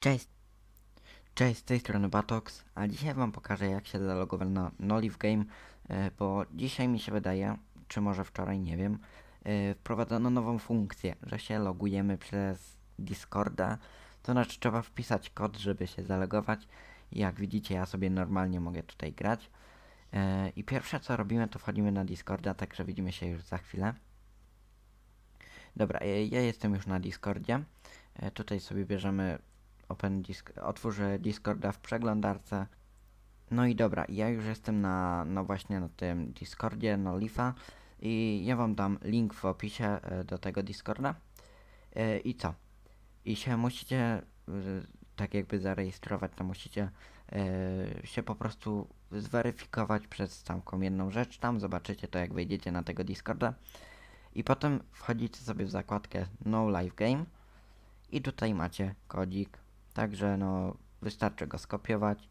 Cześć! Cześć, z tej strony Batox, a dzisiaj wam pokażę jak się zalogować na Nolive Game, e, bo dzisiaj mi się wydaje, czy może wczoraj, nie wiem, e, wprowadzono nową funkcję, że się logujemy przez Discorda, to znaczy trzeba wpisać kod, żeby się zalogować jak widzicie ja sobie normalnie mogę tutaj grać. E, I pierwsze co robimy to wchodzimy na Discorda, także widzimy się już za chwilę. Dobra, ja jestem już na Discordzie. Tutaj sobie bierzemy Open Disk otwórzę Discorda w przeglądarce. No i dobra, ja już jestem na, no właśnie na tym Discordzie, no Lifa i ja wam dam link w opisie e, do tego Discorda. E, I co? I się musicie e, tak jakby zarejestrować, to musicie się po prostu zweryfikować przez całką jedną rzecz. Tam zobaczycie to jak wejdziecie na tego Discorda. I potem wchodzicie sobie w zakładkę No Live Game i tutaj macie kodzik. Także no wystarczy go skopiować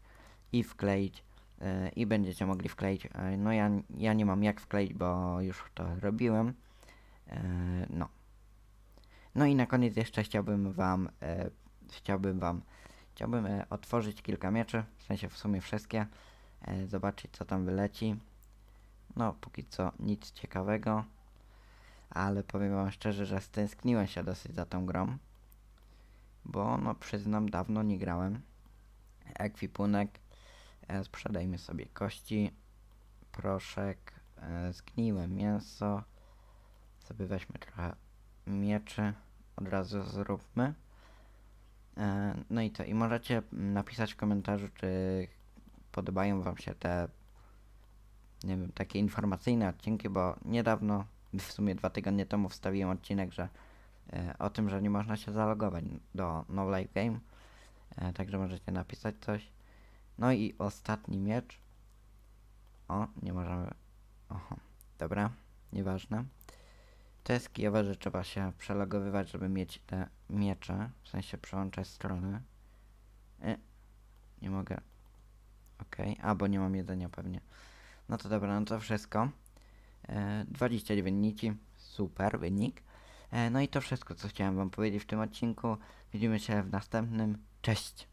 i wkleić e, i będziecie mogli wkleić. E, no ja, ja nie mam jak wkleić, bo już to robiłem. E, no. No i na koniec jeszcze chciałbym wam chciałbym wam chciałbym otworzyć kilka mieczy, w sensie w sumie wszystkie. Zobaczyć co tam wyleci. No póki co nic ciekawego. Ale powiem wam szczerze, że stęskniłem się dosyć za tą grą bo no przyznam dawno nie grałem. Ekwipunek, e, sprzedajmy sobie kości, proszek, e, zgniłe mięso, sobie weźmy trochę mieczy, od razu zróbmy. E, no i to, i możecie napisać w komentarzu, czy podobają wam się te, nie wiem, takie informacyjne odcinki, bo niedawno, w sumie dwa tygodnie temu wstawiłem odcinek, że o tym, że nie można się zalogować do No Life Game. E, także możecie napisać coś. No i ostatni miecz. O, nie możemy. Oho, dobra, nieważne. To jest kijowe, że trzeba się przelogowywać, żeby mieć te miecze. W sensie przełączać strony. E, nie mogę. Okej, bo nie mam jedzenia pewnie. No to dobra, no to wszystko. E, 29 nici, super wynik. E, No i to wszystko, co chciałem Wam powiedzieć w tym odcinku. Widzimy się w następnym. Cześć!